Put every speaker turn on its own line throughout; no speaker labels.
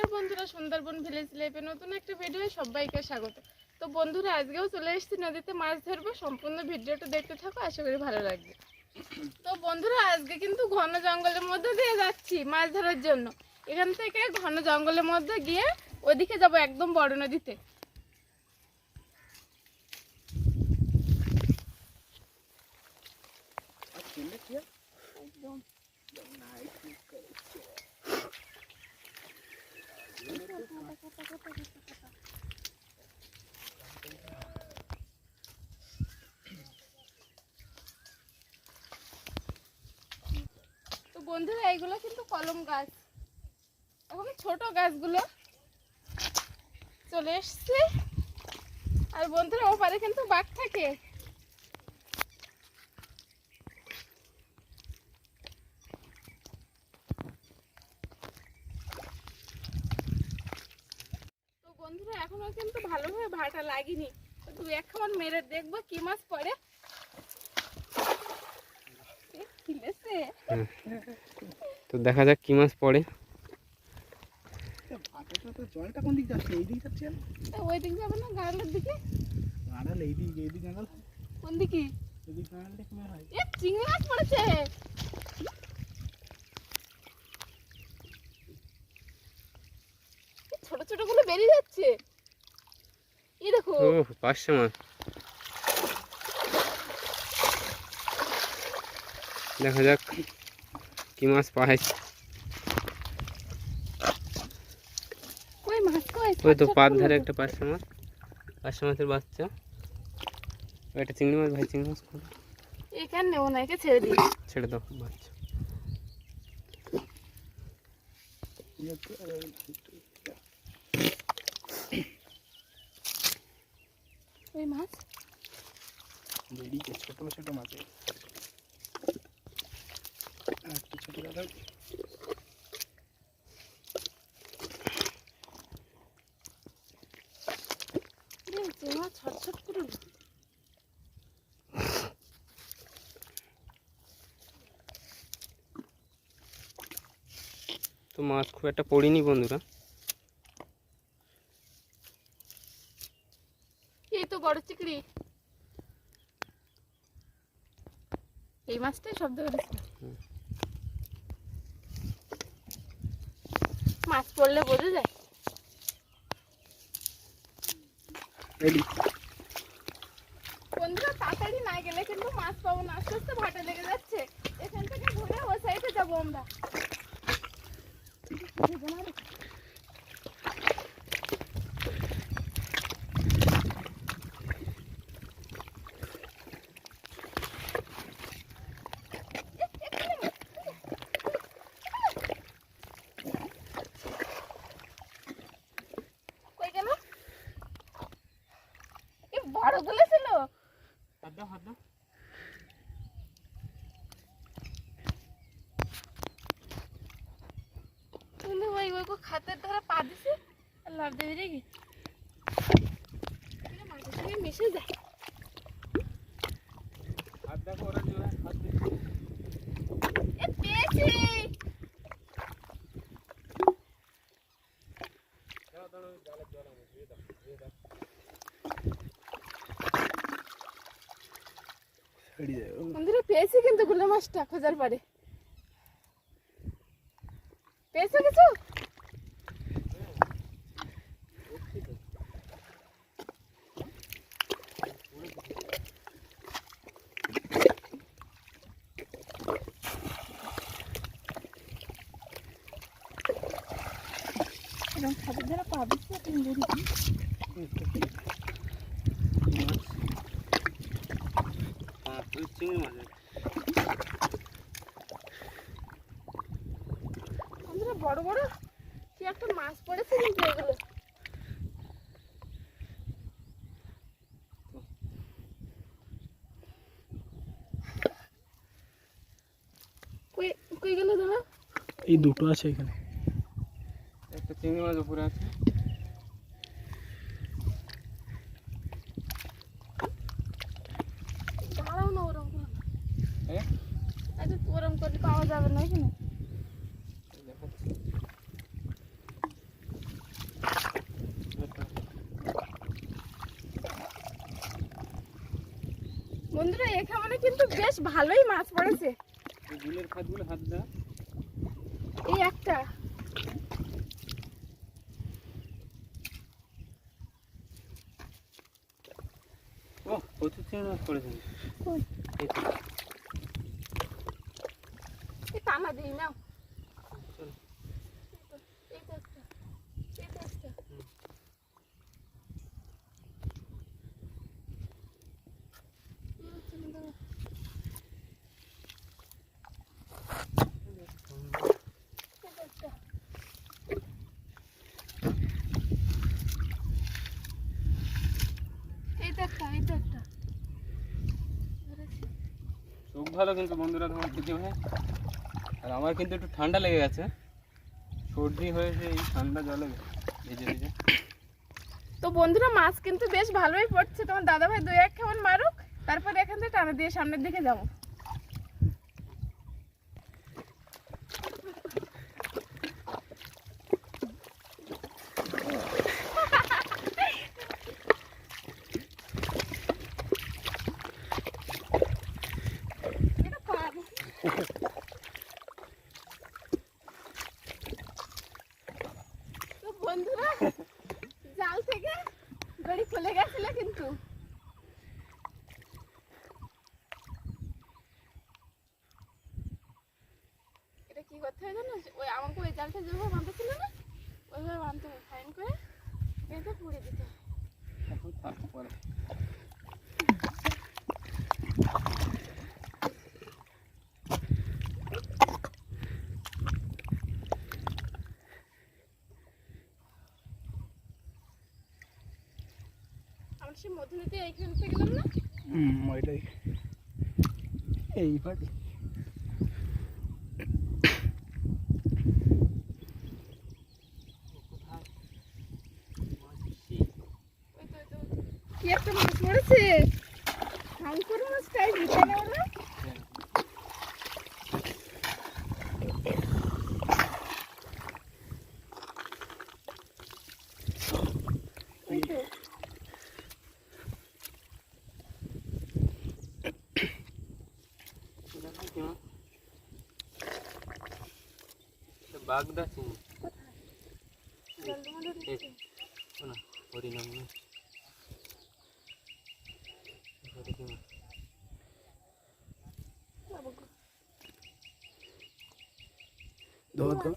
বন্ধুরা, সুন্দরবন ভিলেজ লাইফে নতুন একটা ভিডিও সবাইকে স্বাগত। তো বন্ধুরা, আজকেও চলে এসেছি নদীতে মাছ ধরবো। সম্পূর্ণ ভিডিওটা দেখতে থাকো, আশা করি ভালো লাগবে। তো বন্ধুরা, আজকে কিন্তু ঘন জঙ্গলের মধ্যে দিয়ে যাচ্ছি মাছ ধরার জন্য। এখান থেকে ঘন জঙ্গলের মধ্যে গিয়ে ওদিকে যাব একদম বড় নদীতে। তো বন্ধুরা, এইগুলো কিন্তু কলম গাছ। এখন ছোট গাছগুলো চলে এসছে। আর বন্ধুরা, ওপারে কিন্তু বাঘ থাকে তো বন্ধুরা এখনও কিন্তু ভালোভাবে ভাটা লাগেনি। তো দু এক খাবার মেরে দেখব কি মাছ পড়ে।
তো দেখা যাক কি মাছ পড়ে।
জলটা কোন দিক যাচ্ছে? এই দিক যাচ্ছে?
ওই দিক যাবে না গাড়ালের দিকে?
গাঁড়াল এই দিক এই দিক গাঁড়াল।
কোন দিকে?
এই দিক গাঁড়াল দেখে হয়।
এ চিংড়ি মাছ পড়েছে। ছোট ছোটগুলো বেরিয়ে যাচ্ছে। এই দেখো।
ও পাঁচশো মাছ দেখা যাক কি মাছ পাই
কই মাছ কই?
ওই তো পাত ধারে। একটা পাঁচশো মাছ পাঁচশো মাছের বাচ্চা। ও একটা চিংড়ি মাছ ভাই চিংড়ি মাছ।
এখানে নেব না একে ছেড়ে দিই।
ছেড়ে দাও বাচ্চা।
ওই মাছ?
বেরিয়েছে ছোট ছোট মাছে একটু ছোট
মাছ ছট করে
তো মাছ খুব একটা পড়িনি বন্ধুরা
এই তো এই মাছটাই শব্দ করেছিল
হুম।
মাছ পড়লে বোঝা যায়। বন্ধুরা তাড়াতাড়ি না গেলে কিন্তু মাছ পাবো না। আস্তে আস্তে ভাটা লেগে যাচ্ছে। এখান থেকে ঘুরে ও সাইডে যাব আমরা কই গেল এ বড়গুলো ছিল
হাত দাও হাত দাও
কিন্তু ওই ওই কো খাতের ধারে পা দিছে আর লাভ দিয়ে রেখে মাটির সঙ্গে মিশে যায় বন্ধুরা পেয়েছি। কিন্তু গুলো মাছটা খোঁজার পরে। পেয়েছ কিছু এরকম খাদের ধারে পা দিচ্ছে তিন দিন
হ্যাঁ ওই চিংড়ি মাছ
বন্ধুরা বড় বড় কি একটা মাছ পড়েছে কিন্তু এগুলো? কই কই গেল দাদা?
এই দুটো আছে এখানে।
একটা চিংড়ি মাছ উপরে আছে
দাঁড়াও না ওরকম করো না।
হ্যাঁ
আরে ওরকম করলে পাওয়া যাবে না এখানে
দেখাচ্ছি
বন্ধুরা এখানে কিন্তু বেশ ভালোই মাছ পড়েছে।
গুলের খাতগুলো হাত দেওয়া
এই একটা।
ও প্রচুর মাছ পড়েছে
কই?
এই তো,
এই টানা দিই নাও
চলো।
এই তো একটা এই তো একটা এই হচ্ছে কিন্তু- এই তো একটা। এই তো একটা এই তো একটা ধরেছি।
চোখ ভালো কিন্তু বন্ধুরা তোমার কিছু ভাই আর আমার কিন্তু একটু ঠান্ডা লেগে গেছে। সর্দি হয়েছে, এই ঠান্ডা জলে ভিজে ভিজে।
তো বন্ধুরা, মাছ কিন্তু বেশ ভালোই পড়ছে। তোমার দাদা ভাই দুই এক কেমন মারুক, তারপরে এখান থেকে টানা দিয়ে সামনের দিকে যাব এটা পার। তো বন্ধুরা জাল থেকে দড়ি খুলে গেছিল কিন্তু এটা কি করতে হয় জানো ওই আমাকে ওই জালটা যেভাবে বাঁধতে ছিল না ওইভাবে বাঁধতে হবে ফাইন করে এটা পুড়ে দিতে হবে
এখন থাক পরে
আমরা সে মধুনীতে এইখান গেলাম না?
হুম ওইটাই।
কি একটা মাছ পড়েছে শঙ্কর মাছ তাই দিতে না ওরা ওই তো
বাগদা চিংড়ি
জলটা মধ্যে
এই
দিচ্ছি।
ও না হরিনাম না কি মাছ?
বাবা গো।
ধর
কি
ধর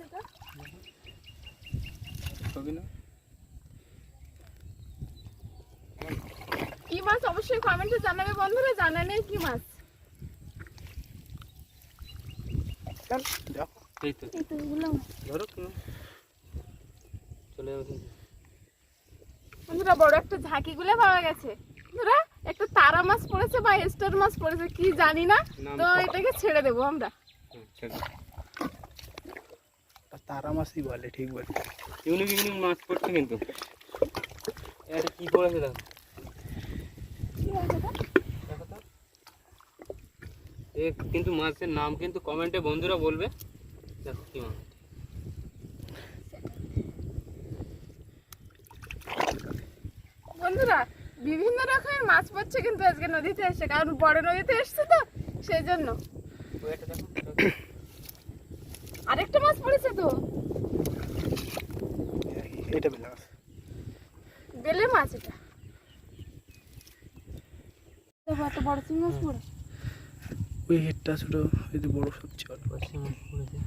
মাছ
না
কি মাছ অবশ্যই কমেন্টে জানাবে বন্ধুরা জানা নেই কি মাছ
এই তো
এই তো এগুলো মাছ।
ধরো চলে যাব
বন্ধুরা বড় একটা ঝাঁকি গুলো পাওয়া গেছে। বন্ধুরা একটা তারা মাছ পড়েছে বা স্টার মাছ পড়েছে কি জানি না। তো এটাকে ছেড়ে দেবো আমরা।
হুম, চলো
আর তারা মাছই বলে ঠিক বলে।
ইউনিক ইউনিক মাছ পড়ছে কিন্তু। এটা কি পড়েছে দেখো। দেখো তো। এ কিন্তু মাছের নাম কিন্তু কমেন্টে বন্ধুরা বলবে। দেখো কি মাছ
বন্ধুরা বিভিন্ন রকমের মাছ পড়ছে কিন্তু আজকে নদীতে এসে কারণ বড় নদীতে এসছে তো সেই জন্য
ওই একটা দেখো
আরেকটা মাছ পড়েছে তো।
এটা বেলা মাছ।
বেলে মাছ এটা। এত বড় চিংড়ি মাছ পড়ে
ওই হেডটা ছোট ওই যে বড় সবচেয়ে অল্প
মাছ পড়েছে।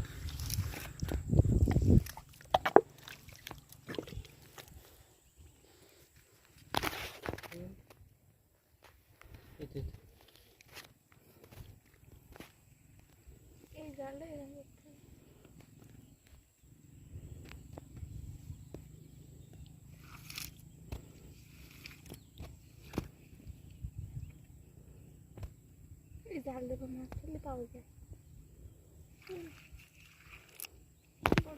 জাল দেবো মাছ ফেলে পাওয়া যায়। হুম।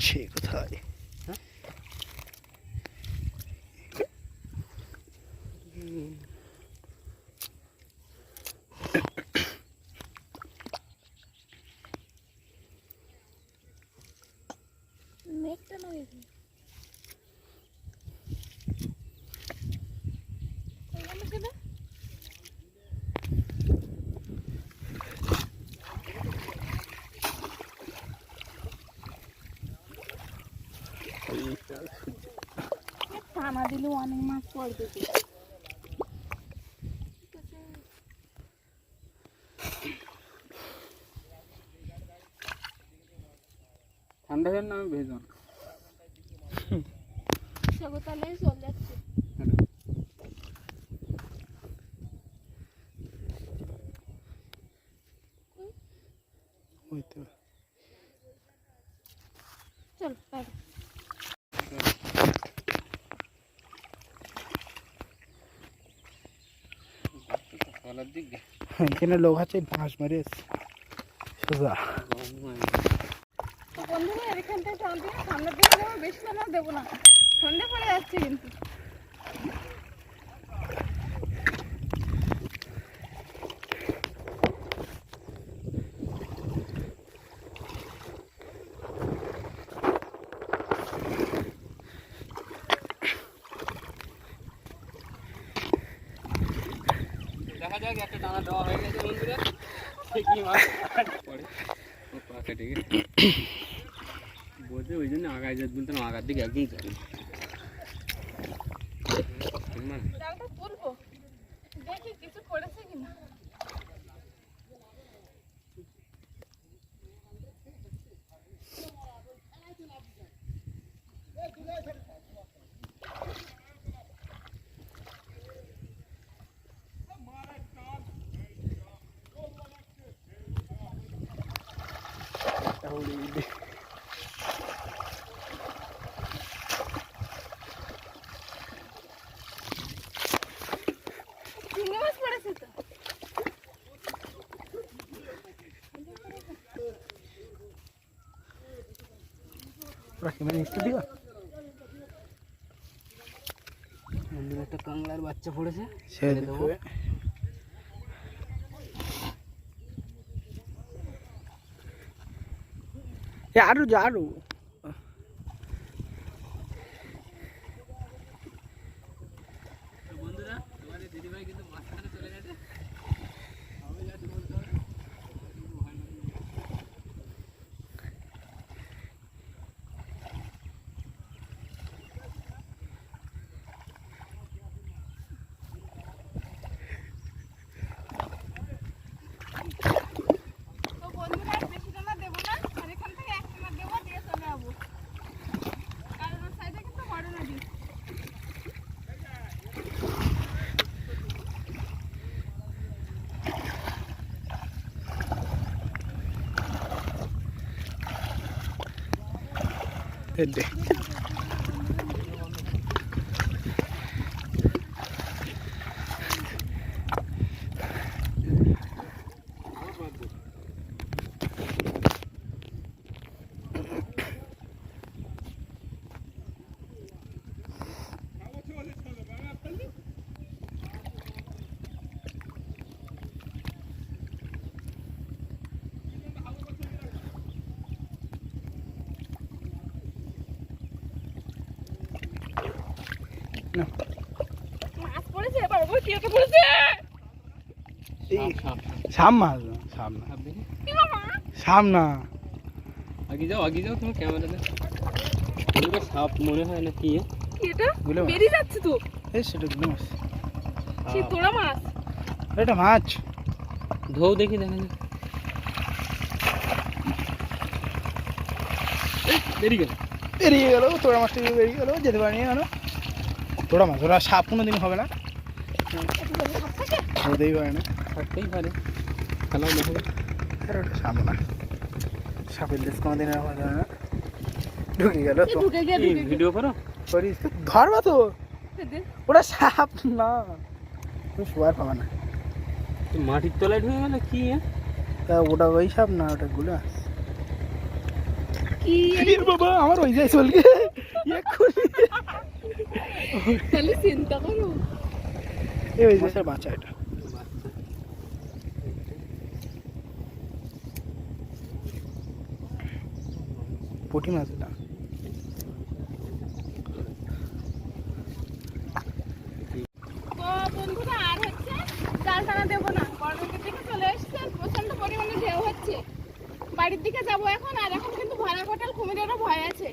বেরিয়ে
ছে যাচ্ছে কোথায়
নেকটা না দেখি সেটা টানা দিলে অনেক মাছ পড়বে
ঠান্ডা জন্য আমি ভেজন
সে তাহলে চল যাচ্ছে
ওই তো
চল বাইরে
তলার দিক দিয়ে
এখানে লোক আছে বাঁশ মেরে। সোজা
বন্ধুরা দিয়ে সামনের দিকে বেশি দেবো না। সন্ধে পড়ে যাচ্ছে কিন্তু
দেখা যাক একটা টানা দেওয়া হয়ে গেছে বন্ধুরা কি মাছ পড়ে ও পা কেটে গেছে বোঝে ওই জন্য আগায় যেতে বলতাম আগার দিকে একদম যাবে মানে
জালটা তুলবো দেখি কিছু পড়েছে কিনা চিংড়ি মাছ পড়েছে তো
ওরা ক্যামেরা একটু দিবা?
একটা কাংলার বাচ্চা পড়েছে
ছেড়ে
দেবো।
আরও যা আরও
বন্ধুরা তোমাদের দিদিভাই কিন্তু মাঝখানে চলে গেছে আমি যাচ্ছি বলতে হবে
তো বন্ধুরা আর বেশি টানা দেবো না আর এখান থেকে এক টানা দেবো দিয়ে চলে যাব কারণ ওর সাইডে কিন্তু বড় নদী
দে দে
কি একটা পড়েছে
সাপ, সাপ,
মাছ না, না।
সাপ দেখি।
কি বাবা?
সাম না।
আগে যাও আগে যাও তোমার ক্যামেরাতে বন্ধুরা সাপ মনে হয় না কি?
কি এটা? বেরিয়ে যাচ্ছে তো।
এই সেটা গুলো মাছ।
কি তোরা মাছ।
এটা মাছ।
ধৌ দেখি দেখা বেরিয়ে গেল।
বেরিয়ে গেল তোরা মাছটা বেরিয়ে গেল যেতে পারিনি কেন তোরা মাছ ওরা সাপ কোনো দিন হবে না। হতেই পারে না
থাকতেই পারে ফেলাও দেখো
আর ওটা সাপ না। সাপের কোনোদিন এরকম না ঢুকে গেল। তো
ভিডিও করো।
করিস তো ধরবা তো। ওটা সাপ না। তুমি শোয়ার পাবা না।
মাটির তলায় ঢুকে গেলে কি
তা ওটা ওই সাপ না ওটা গুলা?
কি
বাবা আমার ওই যাই চলকে
তাহলে চিন্তা করো।
এই বাঁচা এটা। পুঁটি মাছ এটা
তো বন্ধুরা আর হচ্ছে জালখানা দেবো না কর্মকের দিকে চলে এসছে প্রচণ্ড পরিমাণে ঢেউ হচ্ছে বাড়ির দিকে যাব এখন আর এখন কিন্তু ভাড়া হোটেল কুমিরেরও ভয় আছে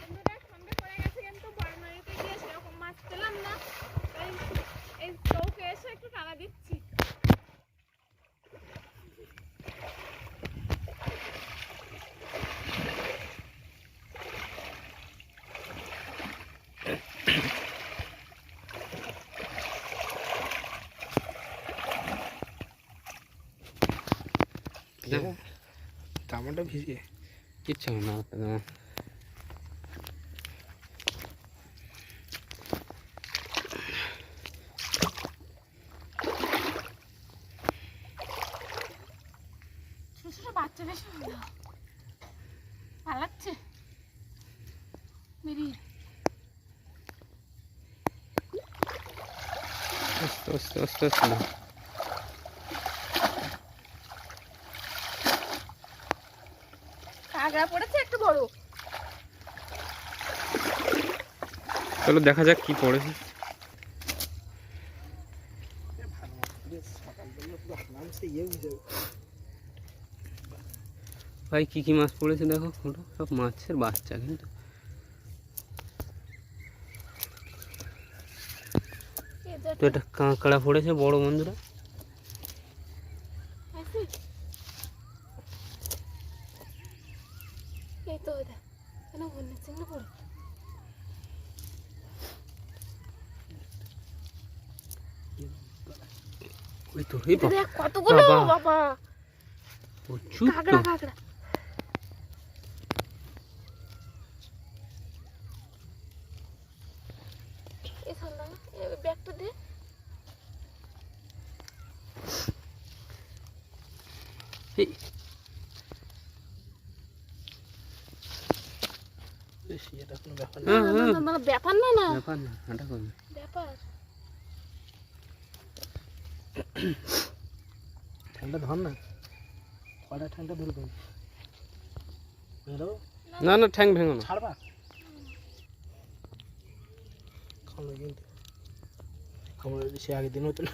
বন্ধুরা সন্ধে পড়ে গেছে কিন্তু বড়মারিতে গিয়ে সেরকম মাছ পেলাম না তাই এই চৌকে এসে একটু টানা দিচ্ছি
দেখো
জামাটা ভিজে
কিচ্ছু না তোমার
ছোট ছোট বাচ্চা বেশি পালাচ্ছে। বেরিয়ে।
আস্তে আস্তে আস্তে আস্তে না।
পড়েছে একটু বড়
চলো দেখা যাক কি পড়েছে ভাই কি কি মাছ পড়েছে দেখো? ওটা সব মাছের বাচ্চা কিন্তু। তো এটা কাঁকড়া পড়েছে বড় বন্ধুরা। ওই তো এই বাবা,
কতগুলো
বাবা। প্রচুর তো
কাঁকড়া কাঁকড়া এই সামনে এই ব্যাগটা দে
এই,
বেশি এটা কোনো ব্যাপার না
না,
হ্যাঁ,
না,
হ্যাঁ।
না, না, ব্যাপার না না।
ব্যাপার না হাঁটা করবে
ব্যাপার।
ঠান্ডা ধর না। কটা ঠান্ডা ধরবে? হ্যালো
না না ঠ্যাং ভেঙো না।
ছাড়বা? খাওয়া কিন্তু আমার সে আগের দিন হতো না।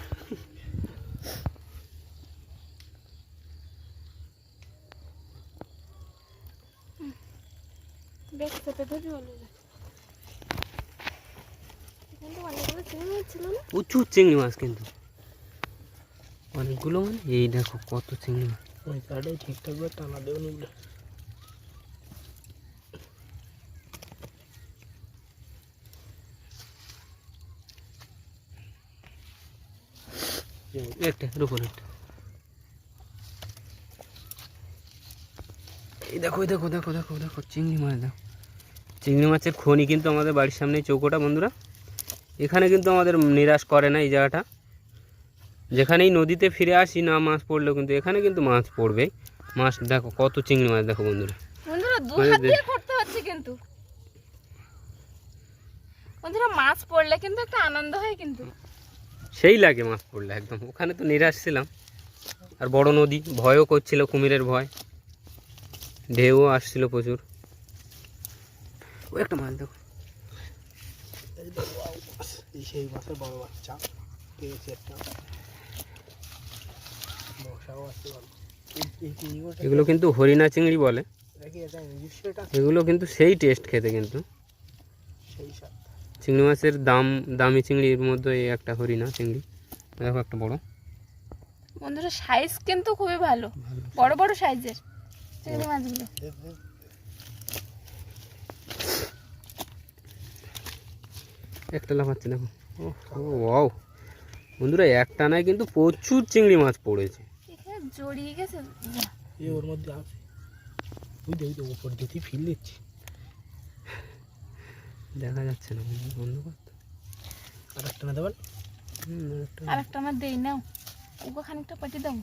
ব্যাগ চেপে ধরি হলো এখানে তো অনেকগুলো চিংড়ি মাছ ছিল না
প্রচুর চিংড়ি মাছ কিন্তু। অনেকগুলো মানে? এই দেখো কত চিংড়ি মাছ।
ওই কার্ডে ঠিকঠাক করে টানা নিগুলো
একটা এই দেখো এই দেখো দেখো দেখো দেখো চিংড়ি মাছ দেখো। চিংড়ি মাছের খনি কিন্তু আমাদের বাড়ির সামনে চৌকোটা বন্ধুরা। এখানে কিন্তু আমাদের নিরাশ করে না এই জায়গাটা। যেখানেই নদীতে ফিরে আসি না মাছ পড়লেও কিন্তু এখানে কিন্তু মাছ পড়বে মাছ দেখো কত চিংড়ি মাছ দেখো বন্ধুরা। মানে
কিন্তু। বন্ধুরা মাছ পড়লে কিন্তু একটা আনন্দ হয় কিন্তু।
সেই লাগে মাছ পড়লে একদম। ওখানে তো নিরাশ ছিলাম। আর বড় নদী ভয়ও করছিল কুমিরের ভয়। ঢেউও আসছিল প্রচুর। ও একটা মাছ দেখো।
এই সেই মাছের বড় বাচ্চা। পেয়েছি একটা মশাও আছে
এগুলো কিন্তু হরিণা চিংড়ি বলে। এগুলো কিন্তু সেই টেস্ট খেতে কিন্তু। চিংড়ি মাছের দাম দামি চিংড়ির মধ্যে এই একটা হরিণা চিংড়ি। দেখো একটা বড়।
বন্ধুরা সাইজ কিন্তু খুবই ভালো। বড় বড় সাইজের চিংড়ি মাছগুলো।
একটা লাফাচ্ছে দেখো। ও ওয়াও বন্ধুরা একটা নয় কিন্তু প্রচুর চিংড়ি মাছ পড়েছে।
এখানে জড়িয়ে গেছে। যা।
এই ওর মধ্যে আছে। ওই দেখি তো উপর ফিল দিচ্ছি।
দেখা যাচ্ছে না বন্ধু বন্ধ কর।
আর একটা না দেবেন?
আরেকটা
আর একটা আমার দেই নাও। ওকে খানিকটা পাঠিয়ে দাও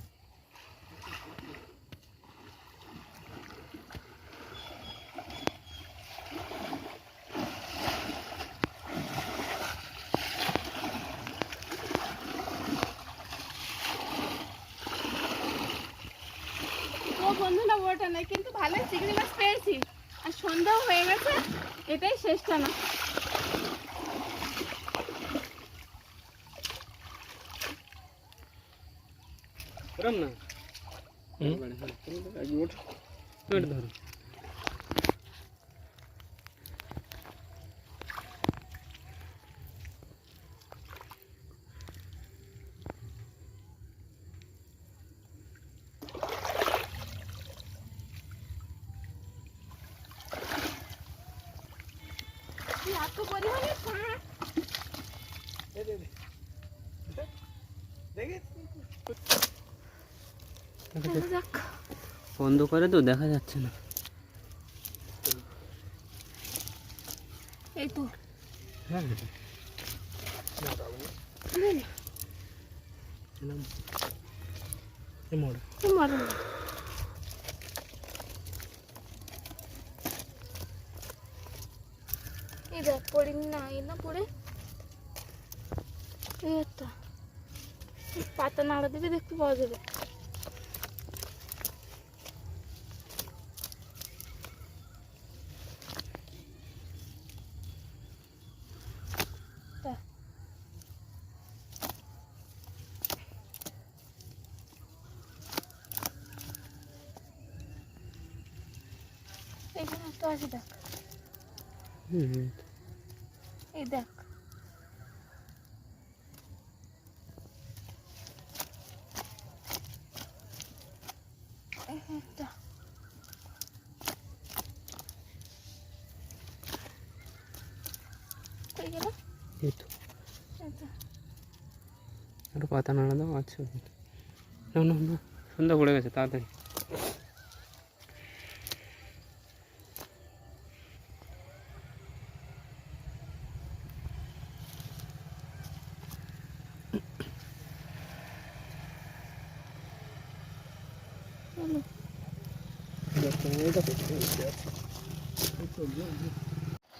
তো বন্ধুরা ওটা নাই কিন্তু ভালো চিংড়ি মাছ পেয়েছি। আর সন্ধ্যাও হয়ে গেছে এটাই শেষটা না
ওরম না?
হুম।
ওইটা ধরো। বন্ধ করে তো দেখা যাচ্ছে না।
এই তো
হ্যাঁ।
এই
দেখ পড়িনি না এই না পড়ে। এই একটা পাতা নাড়া দিবে দেখতে পাওয়া যাবে। এখানে একটা আছে দেখ। এই দেখ এই একটা কই গেল
এই তো
এই তো।
আরও পাতা নাড়া দাও আচ্ছা। না না না সন্ধ্যা পড়ে গেছে, তাড়াতাড়ি।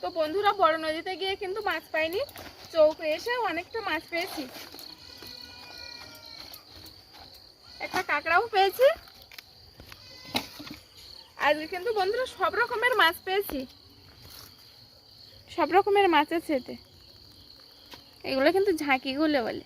তো বন্ধুরা, বড় নদীতে গিয়ে কিন্তু মাছ পাইনি। চৌকে এসে অনেকটা মাছ পেয়েছি। কাঁকড়াও পেয়েছি। আজকে কিন্তু বন্ধুরা সব রকমের মাছ পেয়েছি। সব রকমের মাছ আছে এতে এগুলো কিন্তু ঝাঁকিগুলো বলে।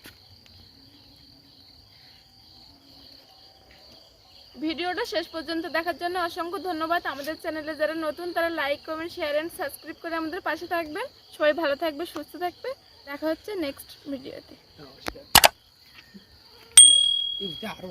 ভিডিওটা শেষ পর্যন্ত দেখার জন্য অসংখ্য ধন্যবাদ। আমাদের চ্যানেলে যারা নতুন, তারা like comment share and subscribe করে আমাদের পাশে থাকবেন। সবাই ভালো থাকবে, সুস্থ থাকবে। দেখা হচ্ছে নেক্সট ভিডিওতে
নমস্কার। আরও